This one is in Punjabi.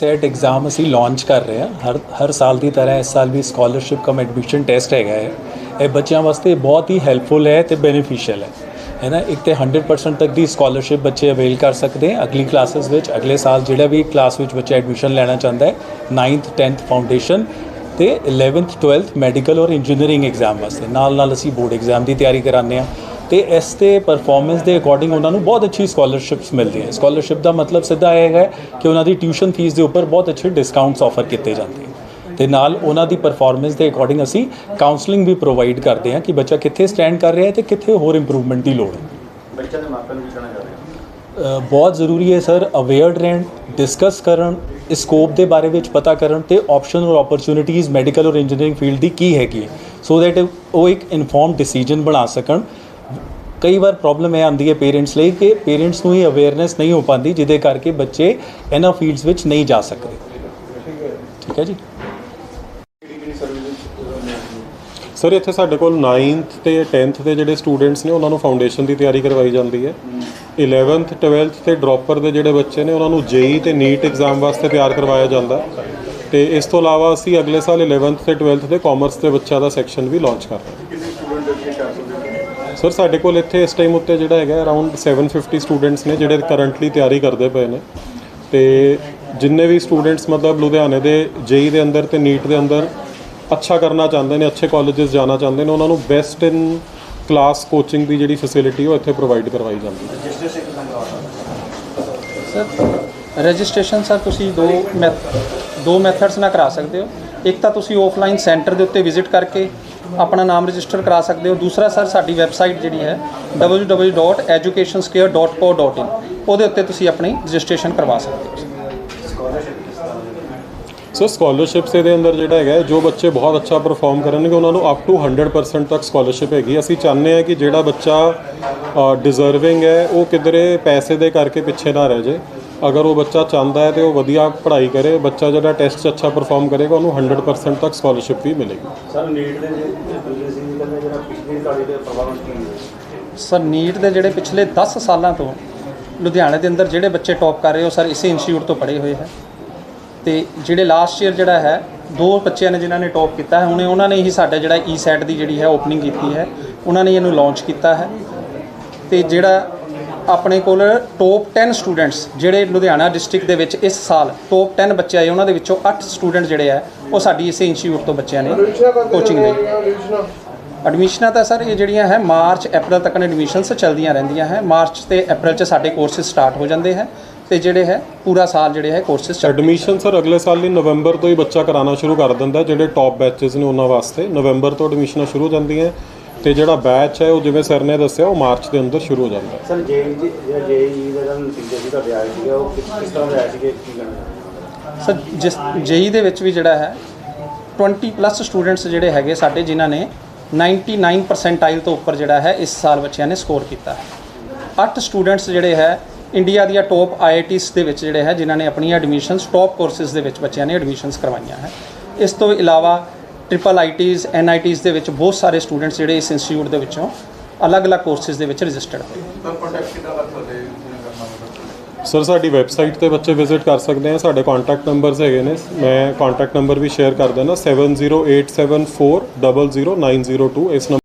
ਸੈਟ ਐਗਜ਼ਾਮ ਅਸੀਂ ਲਾਂਚ ਕਰ ਰਹੇ ਹਾਂ। ਹਰ ਹਰ ਸਾਲ ਦੀ ਤਰ੍ਹਾਂ ਇਸ ਸਾਲ ਵੀ ਸਕਾਲਰਸ਼ਿਪ ਕਮ ਐਡਮਿਸ਼ਨ ਟੈਸਟ ਹੈਗਾ ਹੈ। ਇਹ ਬੱਚਿਆਂ ਵਾਸਤੇ ਬਹੁਤ ਹੀ ਹੈਲਪਫੁਲ ਹੈ ਤੇ ਬੈਨੀਫੀਸ਼ੀਅਲ ਹੈ। ਹੈ ਨਾ? ਇੱਕ ਤੇ 100% ਤੱਕ ਦੀ ਸਕਾਲਰਸ਼ਿਪ ਬੱਚੇ ਅਵੇਲ ਕਰ ਸਕਦੇ ਹੈ। ਅਗਲੀ ਕਲਾਸਿਸ ਵਿੱਚ, ਅਗਲੇ ਸਾਲ ਜਿਹੜਾ ਵੀ ਕਲਾਸ ਵਿੱਚ ਬੱਚਾ ਐਡਮਿਸ਼ਨ ਲੈਣਾ ਚਾਹੁੰਦਾ ਹੈ 9th 10th ਫਾਊਂਡੇਸ਼ਨ ਤੇ 11th 12th ਮੈਡੀਕਲ ਔਰ ਇੰਜੀਨੀਅਰਿੰਗ ਐਗਜ਼ਾਮ ਵਾਸਤੇ। ਨਾਲ ਨਾਲ ਅਸੀਂ ਬੋਰਡ ਐਗਜ਼ਾਮ ਦੀ ਤਿਆਰੀ ਕਰਾਉਂਦੇ ਹਾਂ। ਤੇ ਇਸ ਤੇ ਪਰਫਾਰਮੈਂਸ ਦੇ ਅਕੋਰਡਿੰਗ ਉਹਨਾਂ ਨੂੰ ਬਹੁਤ ਅੱਛੀ ਸਕਾਲਰਸ਼ਿਪਸ ਮਿਲਦੀਆਂ ਹੈ ਸਕਾਲਰਸ਼ਿਪ ਦਾ ਮਤਲਬ ਸਿੱਧਾ ਇਹ ਹੈ ਕਿ ਉਹਨਾਂ ਦੀ ਟਿਊਸ਼ਨ ਫੀਸ ਦੇ ਉੱਪਰ ਬਹੁਤ ਅੱਛੇ ਡਿਸਕਾਊਂਟਸ ਆਫਰ ਕੀਤੇ ਜਾਂਦੇ ਹਨ ਤੇ ਨਾਲ ਉਹਨਾਂ ਦੀ ਪਰਫਾਰਮੈਂਸ ਦੇ ਅਕੋਰਡਿੰਗ ਅਸੀਂ ਕਾਉਂਸਲਿੰਗ ਵੀ ਪ੍ਰੋਵਾਈਡ ਕਰਦੇ ਹਾਂ ਕਿ ਬੱਚਾ ਕਿੱਥੇ ਸਟੈਂਡ ਕਰ ਰਿਹਾ ਹੈ ਤੇ ਕਿੱਥੇ ਹੋਰ ਇੰਪਰੂਵਮੈਂਟ ਦੀ ਲੋੜ ਹੈ। ਬੱਚਿਆਂ ਦੇ ਮਾਪਿਆਂ ਨੂੰ ਵੀ ਕਹਿਣਾ ਚਾਹੁੰਦੇ ਬਹੁਤ ਜ਼ਰੂਰੀ ਹੈ ਸਰ ਅਵੇਅਰ ਰਹਿਣ ਡਿਸਕਸ ਕਰਨ ਸਕੋਪ ਦੇ ਬਾਰੇ ਵਿੱਚ ਪਤਾ ਕਰਨ ਤੇ ਆਪਸ਼ਨ ਔਰ ਓਪਰਚ्युनिटीज ਮੈਡੀਕਲ ਔਰ ਇੰਜੀਨੀਅਰਿੰਗ ਫੀਲਡ ਦੀ ਕੀ ਹੈਗੀ ਸੋ ਥੈਟ ਉਹ ਇੱਕ ਇਨਫੋਰਮਡ ਡਿਸੀਜਨ ਬਣਾ ਸਕਣ ਕਈ ਵਾਰ ਪ੍ਰੋਬਲਮ ਇਹ ਆਉਂਦੀ ਹੈ ਪੇਰੈਂਟਸ ਲਈ ਕਿ ਪੇਰੈਂਟਸ ਨੂੰ ਹੀ ਅਵੇਅਰਨੈਸ ਨਹੀਂ ਹੋ ਪਾਉਂਦੀ, ਜਿਹਦੇ ਕਰਕੇ ਬੱਚੇ ਇਹਨਾਂ ਫੀਲਡਸ ਵਿੱਚ ਨਹੀਂ ਜਾ ਸਕਦੇ। ਠੀਕ ਹੈ ਜੀ? ਸਰ ਇੱਥੇ ਸਾਡੇ ਕੋਲ 9th ਤੇ 10th ਦੇ ਜਿਹੜੇ ਸਟੂਡੈਂਟਸ ਨੇ, ਉਹਨਾਂ ਨੂੰ ਫਾਊਂਡੇਸ਼ਨ ਦੀ ਤਿਆਰੀ ਕਰਵਾਈ ਜਾਂਦੀ ਹੈ। 11th 12th ਤੇ ਡ੍ਰੌਪਰ ਦੇ ਜਿਹੜੇ ਬੱਚੇ ਨੇ, ਉਹਨਾਂ ਨੂੰ ਜੇਈ ਤੇ ਨੀਟ ਐਗਜ਼ਾਮ ਵਾਸਤੇ ਤਿਆਰ ਕਰਵਾਇਆ ਜਾਂਦਾ। ਹੈ। ਤੇ ਇਸ ਤੋਂ ਇਲਾਵਾ ਅਸੀਂ ਅਗਲੇ ਸਾਲ 11th ਤੇ 12th ਦੇ ਕਾਮਰਸ ਦੇ ਬੱਚਿਆਂ ਦਾ ਸੈਕਸ਼ਨ ਵੀ ਲਾਂਚ ਕਰ ਰਹੇ ਕਿੰਨੇ ਸਟੂਡੈਂਟ ਇੱਥੇ ਕਰ ਸਕਦੇ ਹਾਂ ਸਰ ਸਾਡੇ ਕੋਲ ਇੱਥੇ ਇਸ ਟਾਈਮ ਉੱਤੇ ਜਿਹੜਾ ਹੈਗਾ ਅਰਾਊਂਡ 750 ਸਟੂਡੈਂਟਸ ਨੇ ਜਿਹੜੇ ਕਰੰਟਲੀ ਤਿਆਰੀ ਕਰਦੇ ਪਏ ਨੇ। ਤੇ ਜਿੰਨੇ ਵੀ ਸਟੂਡੈਂਟਸ ਮਤਲਬ ਲੁਧਿਆਣੇ ਦੇ, ਜੇਈ ਦੇ ਅੰਦਰ ਤੇ ਨੀਟ ਦੇ ਅੰਦਰ ਅੱਛਾ ਕਰਨਾ ਚਾਹੁੰਦੇ ਨੇ, ਅੱਛੇ ਕਾਲਜਸ ਜਾਣਾ ਚਾਹੁੰਦੇ ਨੇ, ਉਹਨਾਂ ਨੂੰ ਬੈਸਟ ਇਨ ਕਲਾਸ ਕੋਚਿੰਗ ਦੀ ਜਿਹੜੀ ਫੈਸਿਲਿਟੀ ਉਹ ਇੱਥੇ ਪ੍ਰੋਵਾਈਡ ਕਰਵਾਈ ਜਾਂਦੀ ਹੈ। ਸਰ ਰਜਿਸਟ੍ਰੇਸ਼ਨ ਸਰ ਤੁਸੀਂ ਦੋ ਮੈਥ ਦੋ ਮੈਥਡਸ ਨਾਲ ਕਰਾ ਸਕਦੇ ਹੋ? ਇੱਕ ਤਾਂ ਤੁਸੀਂ ਆਫਲਾਈਨ ਸੈਂਟਰ ਦੇ ਉੱਤੇ ਵਿਜ਼ਿਟ ਕਰਕੇ ਆਪਣਾ ਨਾਮ ਰਜਿਸਟਰ ਕਰਾ ਸਕਦੇ ਹੋ। ਦੂਸਰਾ ਸਰ ਸਾਡੀ ਵੈਬਸਾਈਟ ਜਿਹੜੀ ਹੈ www.educationscare.co.in ਉਹਦੇ ਉੱਤੇ ਤੁਸੀਂ ਆਪਣੀ ਰਜਿਸਟ੍ਰੇਸ਼ਨ ਕਰਵਾ ਸਕਦੇ ਹੋ। ਸੋ ਸਕਾਲਰਸ਼ਿਪਸ ਦੇ ਅੰਦਰ ਜਿਹੜਾ ਹੈਗਾ ਜੋ ਬੱਚੇ ਬਹੁਤ ਅੱਛਾ ਪਰਫਾਰਮ ਕਰਨਗੇ ਉਹਨਾਂ ਨੂੰ ਅਪ ਟੂ 100% ਤੱਕ ਸਕਾਲਰਸ਼ਿਪ ਹੈਗੀ। ਅਸੀਂ ਚਾਹੁੰਦੇ ਹਾਂ ਕਿ ਜਿਹੜਾ ਬੱਚਾ ਡਿਜ਼ਰਵਿੰਗ ਹੈ ਉਹ ਕਿਧਰੇ ਪੈਸੇ ਦੇ ਕਰਕੇ ਪਿੱਛੇ ਨਾ ਰਹਿ ਜਾਏ। ਅਗਰ ਉਹ ਬੱਚਾ ਚਾਹੁੰਦਾ ਹੈ ਤੇ ਉਹ ਵਧੀਆ ਪੜ੍ਹਾਈ ਕਰੇ ਬੱਚਾ ਜਿਹੜਾ ਟੈਸਟ 'ਚ ਅੱਛਾ ਪਰਫਾਰਮ ਕਰੇਗਾ ਉਹਨੂੰ 100% ਤੱਕ ਸਕਾਲਰਸ਼ਿਪ ਵੀ ਮਿਲੇਗੀ। ਸਰ ਨੀਟ ਦੇ ਦੂਜੇ ਜਿਹੜਾ ਪਿਛਲੀ ਕਾਲੀ ਦੇ ਪ੍ਰਬੰਧ ਕੀ ਹੈ? ਸਰ ਨੀਟ ਦੇ ਜਿਹੜੇ ਪਿਛਲੇ 10 ਸਾਲਾਂ ਤੋਂ ਲੁਧਿਆਣੇ ਦੇ ਅੰਦਰ ਜਿਹੜੇ ਬੱਚੇ ਟੌਪ ਕਰ ਰਹੇ ਹੋ ਸਰ ਇਸੇ ਇੰਸਟੀਚਿਊਟ ਤੋਂ ਪੜ੍ਹੇ ਹੋਏ ਹੈ। ਤੇ ਜਿਹੜੇ ਲਾਸਟ ਈਅਰ ਜਿਹੜਾ ਹੈ ਦੋ ਬੱਚਿਆਂ ਨੇ ਜਿਨ੍ਹਾਂ ਨੇ ਟੌਪ ਕੀਤਾ ਹੈ ਹੁਣੇ ਉਹਨਾਂ ਨੇ ਹੀ ਸਾਡਾ ਜਿਹੜਾ ਈ ਸੈਟ ਦੀ ਜਿਹੜੀ ਹੈ ਓਪਨਿੰਗ ਕੀਤੀ ਹੈ ਉਹਨਾਂ ਨੇ ਇਹਨੂੰ ਲਾਂਚ ਕੀਤਾ ਹੈ। ਤੇ ਜਿਹੜਾ ਆਪਣੇ ਕੋਲ ਟੌਪ 10 ਸਟੂਡੈਂਟਸ ਜਿਹੜੇ ਲੁਧਿਆਣਾ ਡਿਸਟ੍ਰਿਕਟ ਦੇ ਵਿੱਚ ਇਸ ਸਾਲ ਟੌਪ 10 ਬੱਚੇ ਆਏ ਉਹਨਾਂ ਦੇ ਵਿੱਚੋਂ 8 ਸਟੂਡੈਂਟ ਜਿਹੜੇ ਆ ਉਹ ਸਾਡੀ ਇਸੇ ਇੰਸਟੀਚਿਊਟ ਤੋਂ ਬੱਚਿਆਂ ਨੇ ਕੋਚਿੰਗ ਲਈ। ਐਡਮਿਸ਼ਨਾਂ ਤਾਂ ਸਰ ਇਹ ਜਿਹੜੀਆਂ ਹੈ ਮਾਰਚ ਅਪ੍ਰੈਲ ਤੱਕ ਐਡਮਿਸ਼ਨਸ ਚੱਲਦੀਆਂ ਰਹਿੰਦੀਆਂ ਹੈ। ਮਾਰਚ ਤੇ ਅਪ੍ਰੈਲ 'ਚ ਸਾਡੇ ਕੋਰਸਿਸ ਸਟਾਰਟ ਹੋ ਜਾਂਦੇ ਹੈ ਤੇ ਜਿਹੜੇ ਹੈ ਪੂਰਾ ਸਾਲ ਜਿਹੜੇ ਹੈ ਕੋਰਸਿਸ ਐਡਮਿਸ਼ਨ ਸਰ ਅਗਲੇ ਸਾਲ ਲਈ ਨਵੰਬਰ ਤੋਂ ਹੀ ਬੱਚਾ ਕਰਾਉਣਾ ਸ਼ੁਰੂ ਕਰ ਦਿੰਦਾ। ਜਿਹੜੇ ਟੌਪ ਬੈਚਸ ਨੇ ਉਹਨਾਂ ਵਾਸਤੇ। ਨਵੰਬਰ ਤੋਂ ਐਡਮਿਸ਼ਨਾਂ ਸ਼ੁਰੂ ਹੋ ਜਾਂਦੀਆਂ ਤੇ ਜਿਹੜਾ ਬੈਚ ਹੈ ਉਹ ਜਿਵੇਂ ਸਰ ਨੇ ਦੱਸਿਆ ਉਹ ਮਾਰਚ ਦੇ ਅੰਦਰ ਸ਼ੁਰੂ ਹੋ ਜਾਂਦਾ ਹੈ। ਸਰ ਜੇਈ ਜਿਹੜਾ ਜੇਈ ਦਾ ਜਿਹੜਾ ਨਤੀਜਾ ਸੀ ਤੁਹਾਡੇ ਆਇਆ ਸੀਗਾ ਉਹ ਕਿਸ ਕਿਸ ਤਰ੍ਹਾਂ ਦਾ ਆਇਆ ਸੀਗਾ ਕੀ ਕਹਿਣਾ ਸਰ ਜਿਸ ਜੇਈ ਦੇ ਵਿੱਚ ਵੀ ਜਿਹੜਾ ਹੈ 20 ਪਲੱਸ ਸਟੂਡੈਂਟਸ ਜਿਹੜੇ ਹੈਗੇ ਸਾਡੇ ਜਿਨ੍ਹਾਂ ਨੇ 99 ਪਰਸੈਂਟਾਈਲ ਤੋਂ ਉੱਪਰ ਜਿਹੜਾ ਹੈ ਇਸ ਸਾਲ ਬੱਚਿਆਂ ਨੇ ਸਕੋਰ ਕੀਤਾ ਹੈ। 8 ਸਟੂਡੈਂਟਸ ਜਿਹੜੇ ਹੈ ਇੰਡੀਆ ਦੀਆਂ ਟੌਪ ਆਈਆਈਟੀਜ਼ ਦੇ ਵਿੱਚ ਜਿਹੜੇ ਹੈ ਜਿਨ੍ਹਾਂ ਨੇ ਆਪਣੀਆਂ ਐਡਮਿਸ਼ਨਸ ਟੌਪ ਕੋਰਸਿਸ ਦੇ ਵਿੱਚ ਬੱਚਿਆਂ ਨੇ ਐਡਮਿਸ਼ਨਸ ਕਰਵਾਈਆਂ ਹੈ। ਇਸ ਤੋਂ ਇਲਾਵਾ ਟ੍ਰਿਪਲ ਆਈਟੀਜ਼ ਐਨਆਈਟੀਜ਼ ਦੇ ਵਿੱਚ ਬਹੁਤ ਸਾਰੇ ਸਟੂਡੈਂਟਸ ਜਿਹੜੇ ਇਸ ਇੰਸਟੀਚਿਊਟ ਦੇ ਵਿੱਚੋਂ ਅਲੱਗ-ਅਲੱਗ ਕੋਰਸਿਸ ਦੇ ਵਿੱਚ ਰਜਿਸਟਰਡ ਹੋਏ। ਸਰ ਸਾਡੀ ਵੈਬਸਾਈਟ ਤੇ ਬੱਚੇ ਵਿਜ਼ਿਟ ਕਰ ਸਕਦੇ ਆ। ਸਾਡੇ ਕੰਟੈਕਟ ਨੰਬਰਸ ਹੈਗੇ ਨੇ। ਮੈਂ ਕੰਟੈਕਟ ਨੰਬਰ ਵੀ ਸ਼ੇਅਰ ਕਰ ਦਿੰਦਾ। 7087400902 ਇਸ ਨੰਬਰ